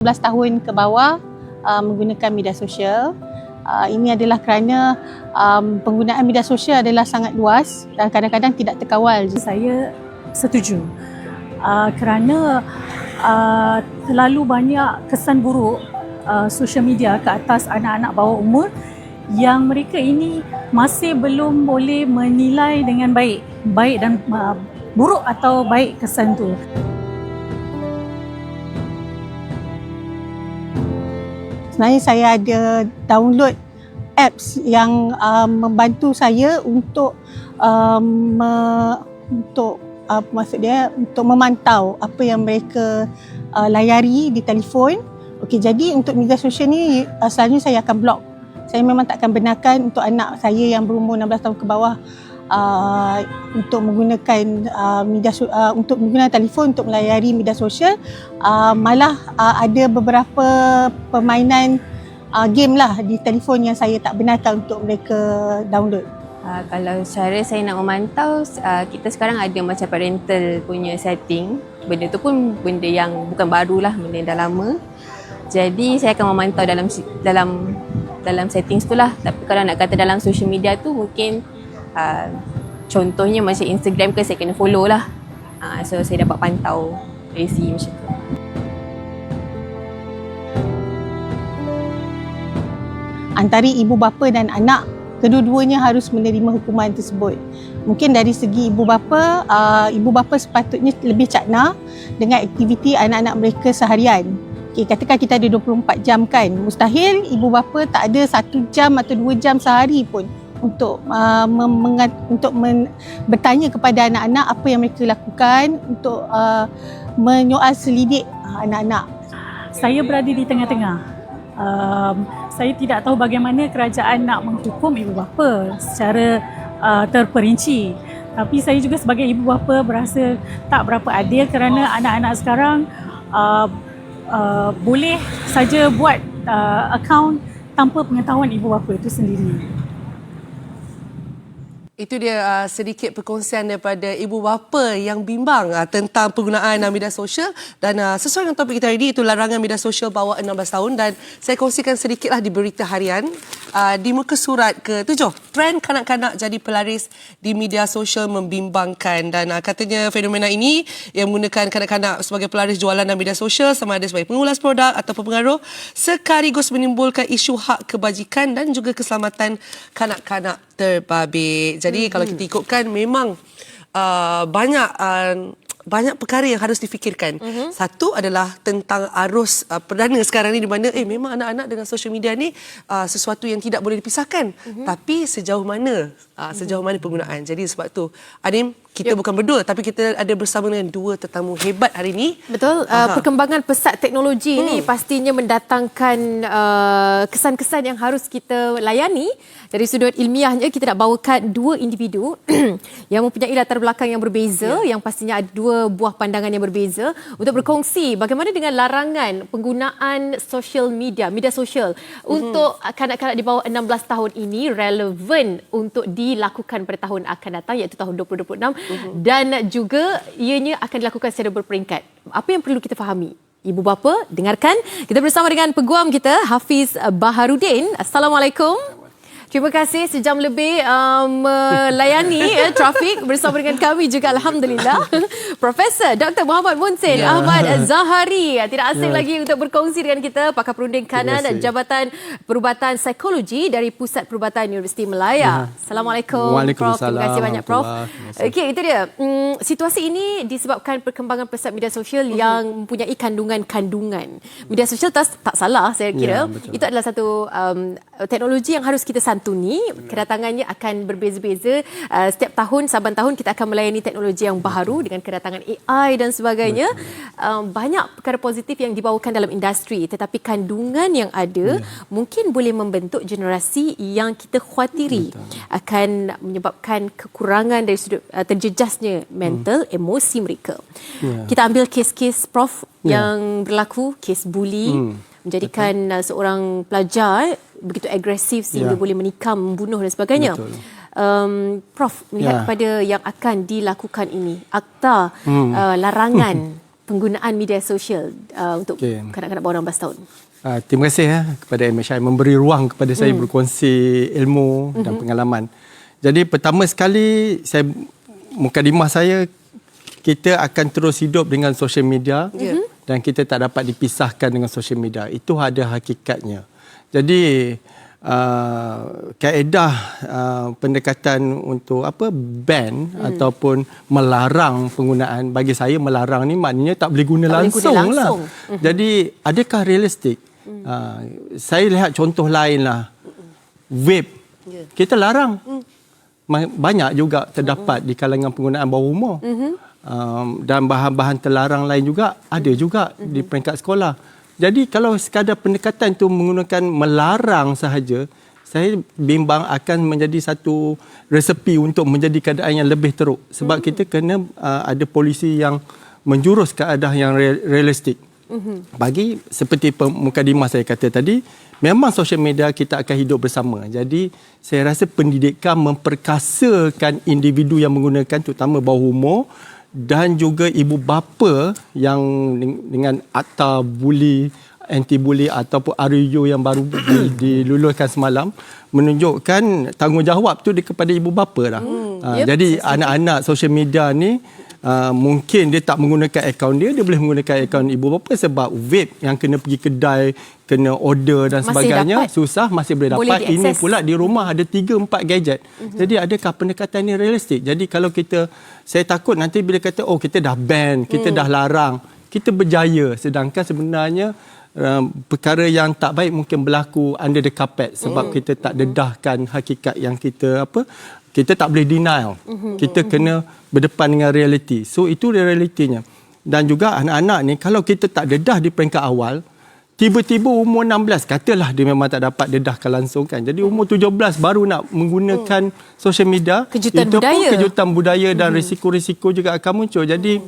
12 tahun ke bawah uh, menggunakan media sosial. Uh, ini adalah kerana um, penggunaan media sosial adalah sangat luas dan kadang-kadang tidak terkawal. Saya setuju uh, kerana uh, terlalu banyak kesan buruk uh, social media ke atas anak-anak bawah umur yang mereka ini masih belum boleh menilai dengan baik baik dan uh, buruk atau baik kesan tu. Sebenarnya saya ada download apps yang um, membantu saya untuk um, me, untuk uh, maksud dia untuk memantau apa yang mereka uh, layari di telefon. Okey, jadi untuk media sosial ni uh, selalunya saya akan block. Saya memang tak akan benarkan untuk anak saya yang berumur 16 tahun ke bawah uh, untuk menggunakan uh, media uh, untuk menggunakan telefon untuk melayari media sosial uh, malah uh, ada beberapa permainan uh, game lah di telefon yang saya tak benarkan untuk mereka download. Uh, kalau cara saya nak memantau, uh, kita sekarang ada macam parental punya setting. Benda tu pun benda yang bukan baru lah, benda yang dah lama. Jadi saya akan memantau dalam dalam dalam settings tu lah. Tapi kalau nak kata dalam social media tu mungkin uh, contohnya macam Instagram ke saya kena follow lah. Uh, so saya dapat pantau segi macam tu. Antara ibu bapa dan anak kedua-duanya harus menerima hukuman tersebut. Mungkin dari segi ibu bapa, uh, ibu bapa sepatutnya lebih cakna dengan aktiviti anak-anak mereka seharian. Okay, katakan kita ada 24 jam kan, mustahil ibu bapa tak ada satu jam atau dua jam sehari pun untuk uh, mengat, untuk men, bertanya kepada anak-anak apa yang mereka lakukan untuk uh, menyoal selidik uh, anak-anak. Saya berada di tengah-tengah. Um, saya tidak tahu bagaimana kerajaan nak menghukum ibu bapa secara uh, terperinci. Tapi saya juga sebagai ibu bapa berasa tak berapa adil kerana anak-anak sekarang uh, uh, boleh saja buat uh, akaun tanpa pengetahuan ibu bapa itu sendiri. Itu dia uh, sedikit perkongsian daripada ibu bapa yang bimbang uh, tentang penggunaan uh, media sosial. Dan uh, sesuai dengan topik kita hari ini itu larangan media sosial bawah 16 tahun. Dan saya kongsikan sedikitlah di berita harian. Uh, di muka surat ke-7 trend kanak-kanak jadi pelaris di media sosial membimbangkan. Dan uh, katanya fenomena ini yang menggunakan kanak-kanak sebagai pelaris jualan dalam media sosial sama ada sebagai pengulas produk atau pengaruh sekaligus menimbulkan isu hak kebajikan dan juga keselamatan kanak-kanak terbabit. Jadi hmm. kalau kita ikutkan memang uh, banyak uh, banyak perkara yang harus difikirkan. Uh-huh. Satu adalah tentang arus uh, perdana sekarang ni di mana eh memang anak-anak dengan social media ni uh, sesuatu yang tidak boleh dipisahkan. Uh-huh. Tapi sejauh mana uh, sejauh mana penggunaan. Jadi sebab tu Adim kita yep. bukan berdua tapi kita ada bersama dengan dua tetamu hebat hari ini. Betul. Uh, perkembangan pesat teknologi hmm. ini pastinya mendatangkan uh, kesan-kesan yang harus kita layani. Dari sudut ilmiahnya kita nak bawakan dua individu yang mempunyai latar belakang yang berbeza yeah. yang pastinya ada dua buah pandangan yang berbeza untuk berkongsi bagaimana dengan larangan penggunaan social media, media sosial mm-hmm. untuk kanak-kanak di bawah 16 tahun ini relevan untuk dilakukan pada tahun akan datang iaitu tahun 2026 mm-hmm. dan juga ianya akan dilakukan secara berperingkat. Apa yang perlu kita fahami? Ibu bapa, dengarkan. Kita bersama dengan peguam kita Hafiz Baharudin. Assalamualaikum. Terima kasih sejam lebih um, melayani uh, trafik bersama dengan kami juga Alhamdulillah. Profesor Dr. Muhammad Munsin yeah. Ahmad Zahari tidak asing yeah. lagi untuk berkongsi dengan kita pakar perunding kanan Jabatan Perubatan Psikologi dari Pusat Perubatan Universiti Melaya. Yeah. Assalamualaikum Prof. Terima kasih banyak Prof. Okey itu dia. Hmm, situasi ini disebabkan perkembangan pesat media sosial uh-huh. yang mempunyai kandungan-kandungan. Media sosial tak, tak salah saya kira. Yeah, itu adalah satu um, teknologi yang harus kita santuni. Kedatangannya akan berbeza-beza. Uh, setiap tahun, saban tahun kita akan melayani teknologi yang baharu dengan kedatangan AI dan sebagainya. Um, banyak perkara positif yang dibawakan dalam industri. Tetapi kandungan yang ada yeah. mungkin boleh membentuk generasi yang kita khawatiri Betul. akan menyebabkan kekurangan dari sudut uh, terjejasnya mental, hmm. emosi mereka. Yeah. Kita ambil kes-kes Prof yeah. yang berlaku, kes bully. Hmm menjadikan Betul. seorang pelajar begitu agresif sehingga yeah. boleh menikam, membunuh dan sebagainya. Um, Prof, melihat yeah. kepada yang akan dilakukan ini, akta hmm. uh, larangan penggunaan media sosial uh, untuk Okey. kanak-kanak bawah 16 tahun? Uh, terima kasih ya kepada MHI memberi ruang kepada saya berkongsi ilmu dan pengalaman. Jadi pertama sekali saya mukadimah saya kita akan terus hidup dengan social media Ya. dan kita tak dapat dipisahkan dengan social media. Itu ada hakikatnya. Jadi uh, kaedah uh, pendekatan untuk apa ban ataupun melarang penggunaan bagi saya melarang ni maknanya tak boleh guna Tak boleh langsung, lah. langsung. Jadi adakah realistik? Uh, saya lihat contoh lain lah. Vape. Ya. Kita larang. Ma- Banyak juga terdapat di kalangan penggunaan bawah umur. Um, dan bahan-bahan terlarang lain juga ada juga di peringkat sekolah. Jadi kalau sekadar pendekatan itu menggunakan melarang sahaja, saya bimbang akan menjadi satu resepi untuk menjadi keadaan yang lebih teruk. Sebab kita kena uh, ada polisi yang menjurus ke arah yang re- realistik. Bagi seperti mukadimah saya kata tadi, memang social media kita akan hidup bersama. Jadi saya rasa pendidikan memperkasakan individu yang menggunakan terutama bawah umur dan juga ibu bapa yang deng- dengan akta buli anti bully ataupun RUU yang baru di- diluluskan semalam menunjukkan tanggungjawab tu di kepada ibu bapa dah. Hmm. Yep, jadi anak-anak social media ni uh, mungkin dia tak menggunakan akaun dia dia boleh menggunakan akaun ibu bapa sebab vape yang kena pergi kedai kena order dan Masih sebagainya dapat. susah masih boleh Boleh dapat ini diakses. pula di rumah ada 3 4 gadget. Mm-hmm. Jadi adakah pendekatan ini realistik? Jadi kalau kita saya takut nanti bila kata oh kita dah ban, kita mm. dah larang, kita berjaya sedangkan sebenarnya um, perkara yang tak baik mungkin berlaku under the carpet sebab mm. kita tak dedahkan hakikat yang kita apa kita tak boleh denial. Mm-hmm. Kita kena berdepan dengan realiti. So itu realitinya. Dan juga anak-anak ni kalau kita tak dedah di peringkat awal, tiba-tiba umur 16 katalah dia memang tak dapat dedahkan langsung kan. Jadi umur 17 baru nak menggunakan social media. Kejutan itu budaya. Pun kejutan budaya dan risiko-risiko juga akan muncul. Jadi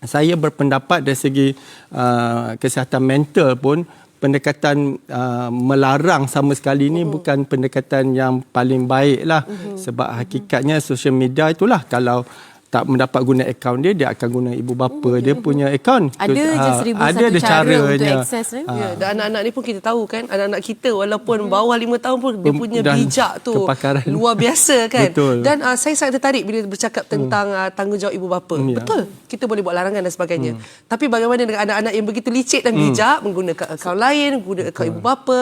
saya berpendapat dari segi uh, kesihatan mental pun pendekatan uh, melarang sama sekali ni bukan pendekatan yang paling baik lah sebab hakikatnya social media itulah kalau tak mendapat guna akaun dia dia akan guna ibu bapa dia punya akaun Ada je Ah, seribu ada satu ada cara untuk caranya. akses ni. Ya, dan anak-anak ni pun kita tahu kan, anak-anak kita walaupun bawah lima tahun pun dia punya dan bijak tu kepakaran. luar biasa kan. Betul. Dan uh, saya sangat tertarik bila bercakap tentang uh, tanggungjawab ibu bapa. Hmm, ya. Betul. Kita boleh buat larangan dan sebagainya. Tapi bagaimana dengan anak-anak yang begitu licik dan bijak menggunakan akaun lain, menggunakan akaun ibu bapa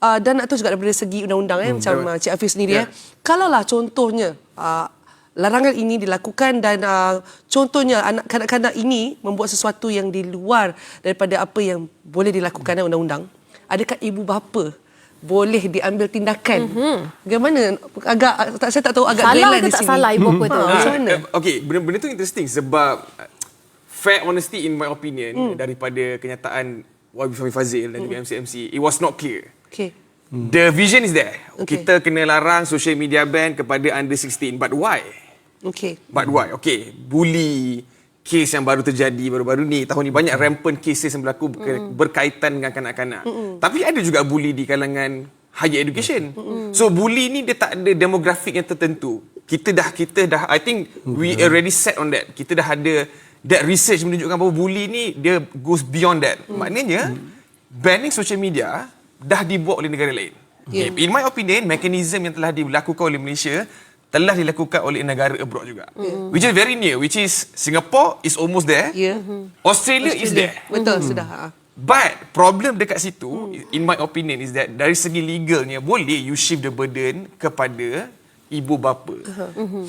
uh, dan nak tahu juga daripada segi undang-undang eh macam uh, Cik Hafiz sendiri eh. Kalaulah contohnya uh, larangan ini dilakukan dan uh, contohnya anak kanak-kanak ini membuat sesuatu yang di luar daripada apa yang boleh dilakukan dalam undang-undang adakah ibu bapa boleh diambil tindakan mm-hmm. bagaimana agak tak saya tak tahu agak Salah ke di tak sini salah ibu bapa tu? Ha, macam mana okay, benda-benda tu interesting sebab uh, fair honesty in my opinion mm. daripada kenyataan Wabi Fahmi Fazil dan juga MCMC, it was not clear. Okey The vision is there. Okay. Kita kena larang social media ban kepada under 16. But why? okey But why? Okay, bully, kes yang baru terjadi baru-baru ni, tahun ni banyak rampant cases yang berlaku berka- berkaitan dengan kanak-kanak. Tapi ada juga bully di kalangan higher education. So bully ni dia tak ada demografik yang tertentu. Kita dah kita dah I think we already set on that. Kita dah ada that research menunjukkan bahawa bully ni dia goes beyond that. Maknanya banning social media dah dibuat oleh negara lain. Yeah. In my opinion, mekanisme yang telah dilakukan oleh Malaysia telah dilakukan oleh negara abroad juga. Which is very near, which is Singapore is almost there. ya Australia, is there. betul sudah ha. But problem dekat situ, in my opinion, is that dari segi legalnya boleh you shift the burden kepada ibu bapa.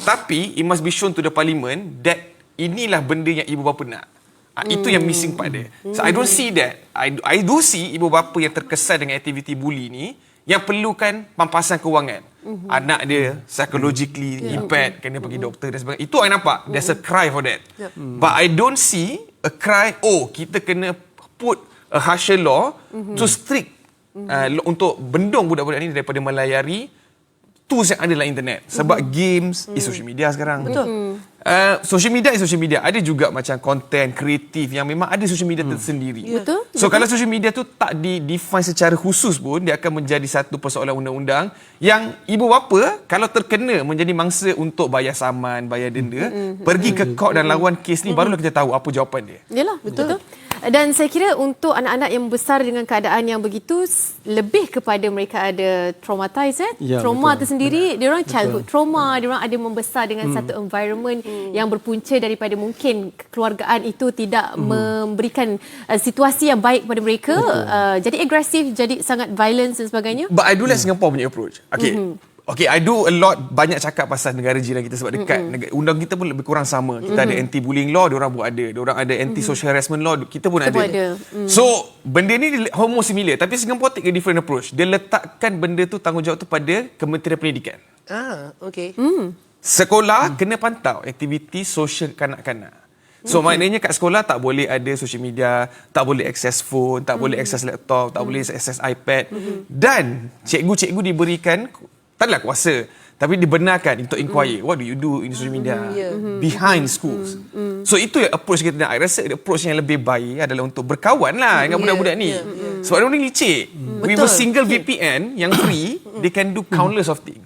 Tapi it must be shown to the parliament that inilah benda yang ibu bapa nak. Ah, Itu yang missing part dia. So I don't see that. I, I do see ibu bapa yang terkesan dengan aktiviti bully ni yang perlukan pampasan kewangan. Anak dia psychologically impaired, kena pergi doktor dan sebagainya. Itu I nampak. There's a cry for that. But I don't see a cry, oh kita kena put a harsher law to strict uh, untuk bendung budak-budak ni daripada melayari tools yang ada dalam internet. Sebab games is social media sekarang. Betul. Uh, social media is social media. Ada juga macam konten kreatif yang memang ada social media tersendiri. Betul, So kalau social media tu tak di define secara khusus pun dia akan menjadi satu persoalan undang-undang yang ibu bapa kalau terkena menjadi mangsa untuk bayar saman, bayar denda, pergi ke court dan lawan kes ni barulah kita tahu apa jawapan dia. Yalah, betul. betul. Dan saya kira untuk anak-anak yang besar dengan keadaan yang begitu lebih kepada mereka ada traumatized eh. Ya, trauma betul. tersendiri, dia orang childhood trauma, dia orang ada membesar dengan hmm. satu environment hmm. yang berpunca daripada mungkin kekeluargaan itu tidak hmm. memberikan uh, situasi yang baik kepada mereka, uh, jadi agresif, jadi sangat violence dan sebagainya. But I do like Singapore punya approach. Okay. Okay, I do a lot banyak cakap pasal negara jiran kita sebab dekat. Mm-hmm. Undang kita pun lebih kurang sama. Kita mm-hmm. ada anti bullying law, orang pun ada. Orang ada anti social harassment law, kita pun Kita ada. pun ada. Mm. So, benda ni homo similar tapi Singapore take a different approach. Dia letakkan benda tu tanggungjawab tu pada Kementerian Pendidikan. Ah, okay. Sekolah kena pantau aktiviti sosial kanak-kanak. So okay. maknanya kat sekolah tak boleh ada social media, tak boleh access phone, tak boleh access laptop, tak boleh access iPad. Dan cikgu-cikgu diberikan tak adalah kuasa tapi dibenarkan untuk inquire what do you do in social media behind schools. So itu yang approach kita nak. I rasa approach yang lebih baik adalah untuk berkawan lah dengan budak-budak ni. Sebab dia ni licik. With a Betul. single VPN yang free, they can do countless of things.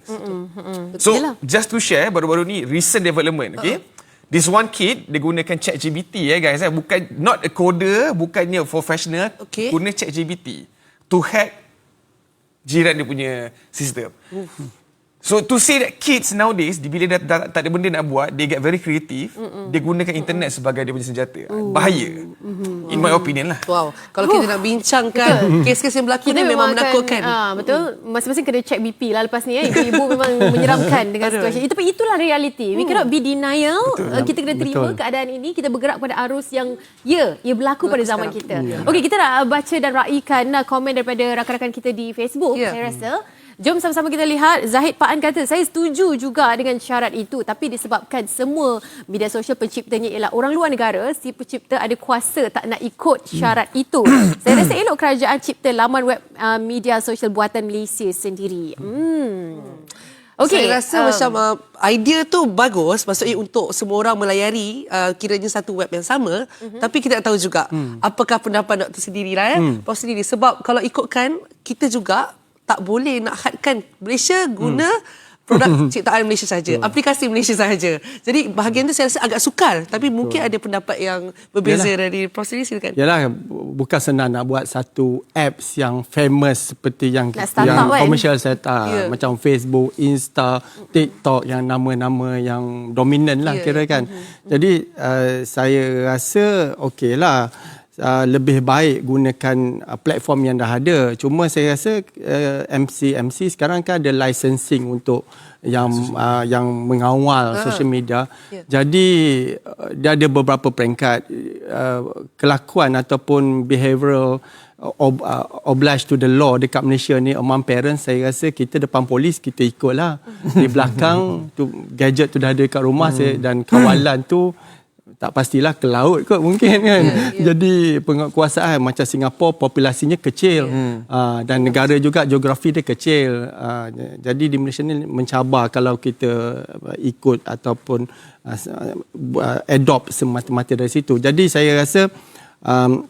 So Yelah. just to share baru-baru ni recent development, okay? This one kid dia gunakan ChatGPT eh guys, eh. bukan not a coder, bukannya professional, Okay. guna ChatGPT to hack jiran dia punya sistem. So to say that kids nowadays bila dah, dah tak ada benda nak buat, they get very creative, dia gunakan internet sebagai dia punya senjata. Bahaya. In my opinion lah. Wow. Kalau kita nak bincangkan kes-kes yang berlaku ni memang menakutkan. Ah, betul. Masing-masing kena check BP lah lepas ni. Eh. Ibu-ibu memang menyeramkan dengan situasi. Itu tapi itulah reality. We cannot be denial. Uh, kita kena terima Betul. keadaan ini. Kita bergerak pada arus yang ya, ia berlaku pada zaman kita. Okey, kita nak uh, baca dan raikan uh, komen daripada rakan-rakan kita di Facebook. Ya. Saya rasa Jom sama-sama kita lihat. Zahid Paan kata, saya setuju juga dengan syarat itu. Tapi disebabkan semua media sosial penciptanya ialah orang luar negara, si pencipta ada kuasa tak nak ikut syarat itu. saya rasa elok kerajaan cipta laman web uh, media sosial buatan Malaysia sendiri. Hmm. Okay, saya rasa um, macam uh, idea tu bagus maksudnya untuk semua orang melayari uh, kiranya satu web yang sama uh-huh. tapi kita tak tahu juga hmm. apakah pendapat doktor sendiri lah ya hmm. Prof sendiri sebab kalau ikutkan kita juga tak boleh nak hadkan Malaysia guna hmm. produk ciptaan Malaysia saja aplikasi Malaysia saja jadi bahagian tu saya rasa agak sukar tapi mungkin ada pendapat yang berbeza Yalah. dari Prof sendiri silakan Yalah bu- bukan senang nak buat satu apps yang famous seperti yang Nak start yang kan? commercial setup Ya. macam Facebook, Insta, TikTok yang nama-nama yang dominan lah Ya. kira kan. Jadi uh, saya rasa okeylah uh, lebih baik gunakan uh, platform yang dah ada. Cuma saya rasa uh, MC MC sekarang kan ada licensing untuk yang uh, yang mengawal social media. Ya. Jadi uh, dia ada beberapa peringkat uh, kelakuan ataupun behavioral uh, ob, uh, obliged to the law dekat Malaysia ni among parents saya rasa kita depan polis kita ikutlah. Di belakang tu gadget tu dah ada dekat rumah saya dan kawalan tu tak pastilah ke laut kot mungkin kan. Jadi penguasaan macam Singapura populasinya kecil uh, dan negara juga geografi dia kecil. Uh, jadi di Malaysia ni mencabar kalau kita uh, ikut ataupun uh, adopt semata-mata dari situ. Jadi saya rasa um,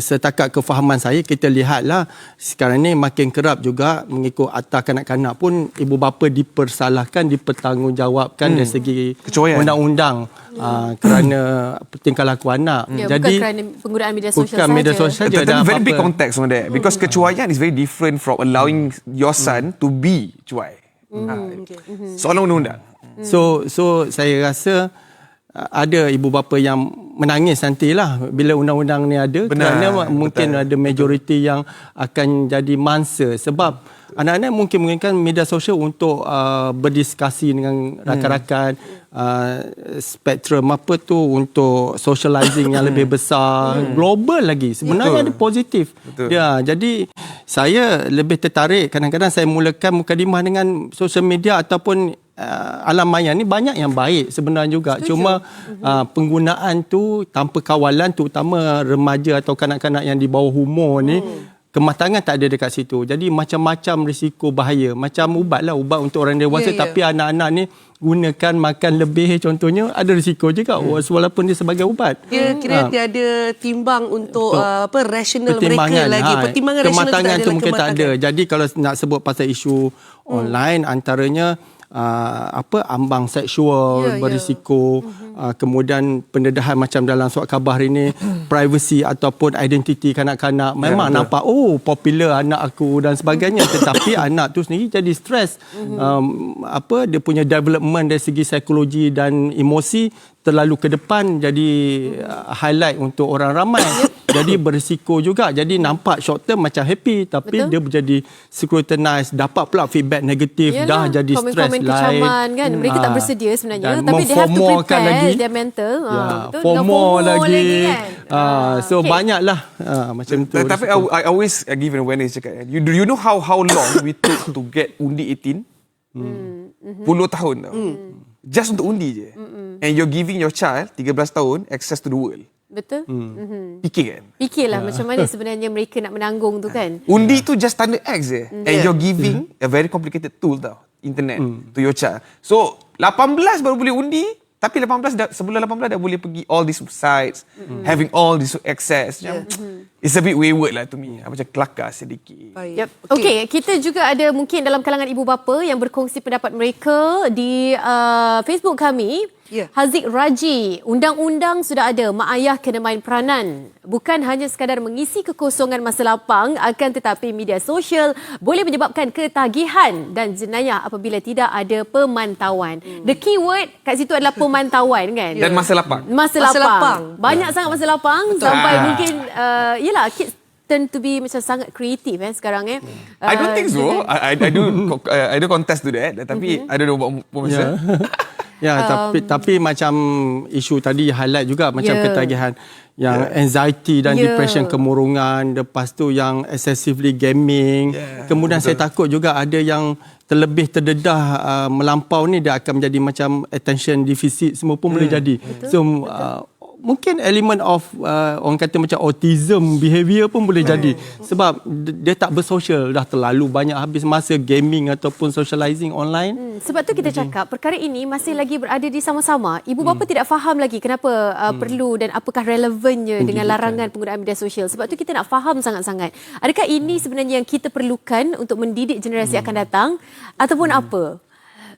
setakat kefahaman saya kita lihatlah sekarang ni makin kerap juga mengikut akta kanak-kanak pun ibu bapa dipersalahkan dipertanggungjawabkan hmm. dari segi Kecuaian. undang-undang uh, kerana tingkah laku anak. Ya, Jadi bukan kerana penggunaan media sosial bukan media sosial saja Tapi dan very big context on that because kecuaian is very different from allowing your son to be cuai. Ha. Soalan undang-undang. So so saya rasa ada ibu bapa yang menangis nantilah bila undang-undang ni ada. Benar, kerana mungkin betul. ada majoriti yang akan jadi mangsa. Sebab anak-anak mungkin menggunakan media sosial untuk uh, berdiskusi dengan rakan-rakan uh, spektrum apa tu untuk socializing yang lebih besar. Global lagi. Sebenarnya Betul. ada positif. Betul. ya jadi saya lebih tertarik. Kadang-kadang saya mulakan mukadimah dengan social media ataupun uh, alam maya ni banyak yang baik sebenarnya juga Setuju. cuma uh, penggunaan tu tanpa kawalan terutama remaja atau kanak-kanak yang di bawah umur ni kematangan tak ada dekat situ. Jadi macam-macam risiko bahaya. Macam ubat lah, ubat untuk orang dewasa. Ya, ya. Tapi anak-anak ni gunakan makan lebih contohnya, ada risiko juga walaupun dia sebagai ubat. Dia kira Ha. tiada timbang untuk Untuk uh, apa rasional mereka pertimbangan lagi. ha, Pertimbangan rasional kematangan tu tu tak mungkin tak ada kematangan. jadi kalau nak sebut pasal isu Hmm. online antaranya uh, apa ambang seksual Ya, ya. berisiko uh, kemudian pendedahan macam dalam surat khabar ini privacy ataupun identiti kanak-kanak. Memang betul. nampak oh popular anak aku dan sebagainya. Tetapi anak tu sendiri jadi stres um, apa dia punya development dari segi psikologi dan emosi terlalu ke depan jadi uh, highlight untuk orang ramai jadi berisiko juga jadi nampak short term macam happy tapi Betul. dia menjadi scrutinized dapat pula feedback negatif dah Yalah, jadi stres komen-komen lain kecaman kan mereka tak Ah. bersedia sebenarnya Dan tapi they have to prepare lagi. their mental ya, ha, betul? Dengan FOMO, lagi, kan Ah, so Okay. banyaklah ah, macam tu Ta- Tapi I, I always uh, give an awareness cakap. You do you know how how long we took to get undi 18? Hmm. Puluh tahun tau. Just untuk undi je. And you're giving your child 13 tahun access to the world. betul Hmm. Fikir kan? fikirlah Ya. macam mana sebenarnya mereka nak menanggung tu kan Undi tu just tanda X je. And Yeah. you're giving a very complicated tool tau. Internet Hmm. to your child. So 18 baru boleh undi. Tapi 18 dah, sebelum 18 dah boleh pergi all these sites, having all this access. Macam, It's a bit wayward lah to me. Macam kelakar sedikit. Baik. Yep. Okay. okay, kita juga ada mungkin dalam kalangan ibu bapa yang berkongsi pendapat mereka di uh, Facebook kami. Ya. Haziq Raji, undang-undang sudah ada, mak ayah kena main peranan. Bukan hanya sekadar mengisi kekosongan masa lapang, akan tetapi media sosial boleh menyebabkan ketagihan dan jenayah apabila tidak ada pemantauan. Hmm. The keyword kat situ adalah pemantauan kan? Dan masa lapang. Masa, Masa lapang. lapang. Banyak sangat masa lapang sampai Ah. mungkin uh, yelah kids turn to be macam sangat kreatif eh sekarang eh. I don't Uh, think so. dengan- I, I, I do uh, I do contest to that. Tapi I don't know about Puan Ya, tapi tapi macam isu tadi highlight juga macam Ya. ketagihan yang anxiety dan Ya. depression kemurungan, lepas tu yang excessively gaming. Ya, Kemudian saya takut juga ada yang terlebih terdedah uh, melampau ni dia akan menjadi macam attention deficit semua pun boleh jadi. So uh, mungkin elemen of uh, orang kata macam autism behavior pun boleh jadi sebab d- dia tak bersosial dah terlalu banyak habis masa gaming ataupun socializing online. Hmm, sebab tu kita cakap perkara ini masih lagi berada di sama-sama. Ibu bapa tidak faham lagi kenapa uh, perlu dan apakah relevannya dengan larangan penggunaan media sosial. Sebab tu kita nak faham sangat-sangat. Adakah ini sebenarnya yang kita perlukan untuk mendidik generasi akan datang ataupun apa?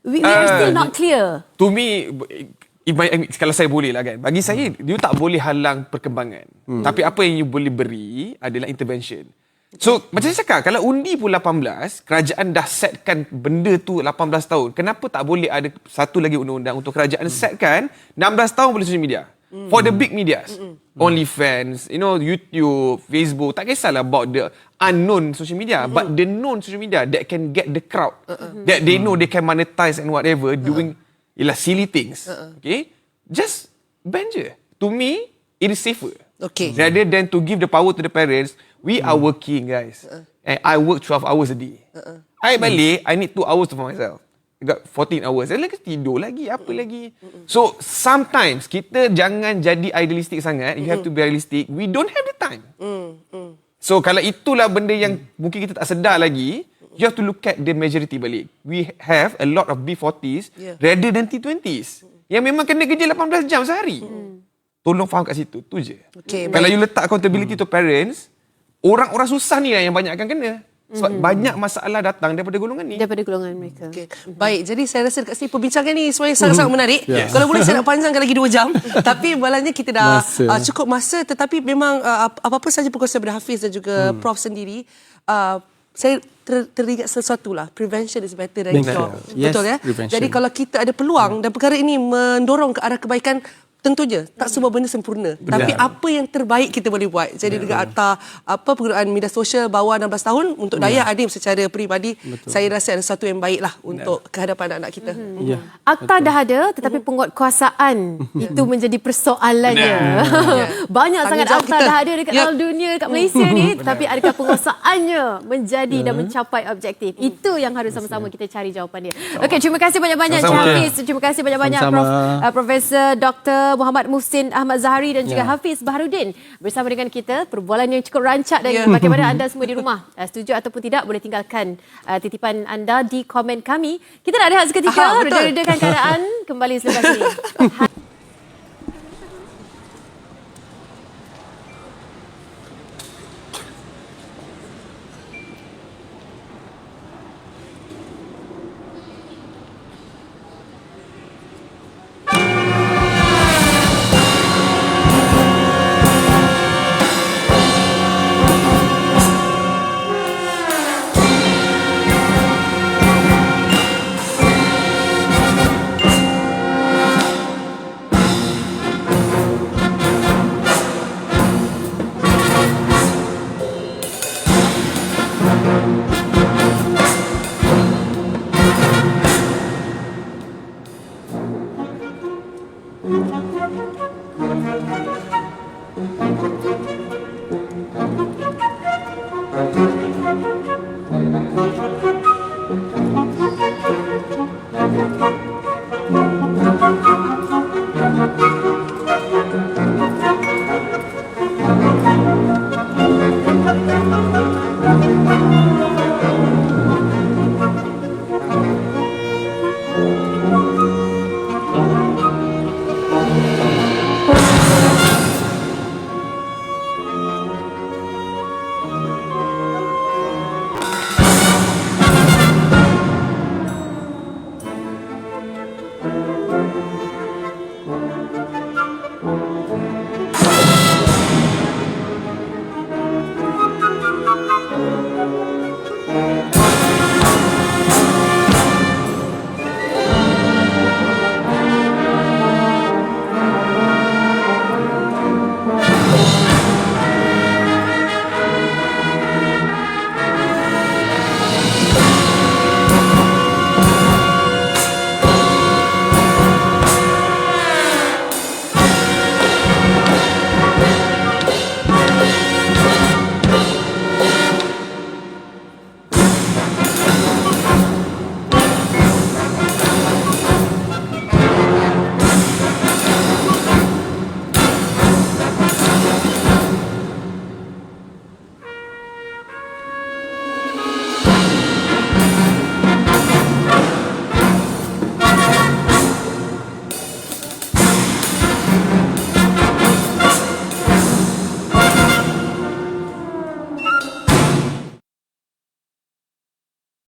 We, we are Ah, still not clear. To me, kalau saya boleh lah kan. Bagi saya, you tak boleh halang perkembangan. Tapi apa yang you boleh beri adalah intervention. So, macam saya cakap, kalau undi pun 18, kerajaan dah setkan benda tu 18 tahun. Kenapa tak boleh ada satu lagi undang-undang untuk kerajaan setkan 16 tahun boleh social media? For the big medias. OnlyFans, you know, YouTube, Facebook. Tak kisahlah about the unknown social media. But the known social media that can get the crowd. That they know they can monetize and whatever doing ialah silly things. Okay? Just ban je. To me, it is safer. Okay. Rather than to give the power to the parents, we are working, guys. And I work 12 hours a day. I balik, I need 2 hours for myself. I got 14 hours. Saya lagi tidur lagi, apa lagi. So, sometimes kita jangan jadi idealistic sangat. You have to be realistic. We don't have the time. So kalau itulah benda yang mungkin kita tak sedar lagi, you have to look at the majority balik. We have a lot of B40s Yeah. rather than T20s. Yang memang kena kerja 18 jam sehari. Tolong faham kat situ, tu je. Okay, kalau you letak accountability to parents, orang-orang susah ni lah yang banyak akan kena. Sebab banyak masalah datang daripada golongan ni. Daripada golongan mereka. Okay. Baik, jadi saya rasa dekat sini perbincangan ni sebenarnya sangat-sangat menarik. Ya. Kalau boleh saya nak panjangkan lagi dua jam. tapi malangnya kita dah Masa. uh, cukup masa tetapi memang uh, ap- apa-apa saja perkongsian daripada Hafiz dan juga Hmm. Prof sendiri, uh, saya ter, teringat sesuatu lah. Prevention is better than cure. Yes, Betul ya? prevention. Jadi kalau kita ada peluang dan perkara ini mendorong ke arah kebaikan, tentunya tak semua benda sempurna. Tapi apa yang terbaik kita boleh buat. Jadi dengan akta apa penggunaan media sosial bawah 16 tahun untuk Dayah Adim secara peribadi, saya rasa ada satu yang baik lah untuk kehadapan anak-anak kita. Ya. Akta dah ada tetapi penguatkuasaan itu menjadi persoalannya. Banyak sangat Tanggungjawab akta kita. dah ada dekat dalam dunia dekat Malaysia ni tetapi adakah penguasaannya menjadi dan mencapai objektif? Itu yang harus sama-sama kita cari jawapan dia. Okey, terima kasih banyak-banyak. Hafiz. Terima kasih banyak-banyak. Prof uh, Profesor Dr. Muhammad Muhsin Ahmad Zahari dan juga Ya. Hafiz Baharudin. Bersama dengan kita perbualan yang cukup rancak dan Ya. bagaimana anda semua di rumah uh, setuju ataupun tidak boleh tinggalkan uh, titipan anda di komen kami. Kita nak rehat seketika reda-redakan keadaan. Kembali selepas ini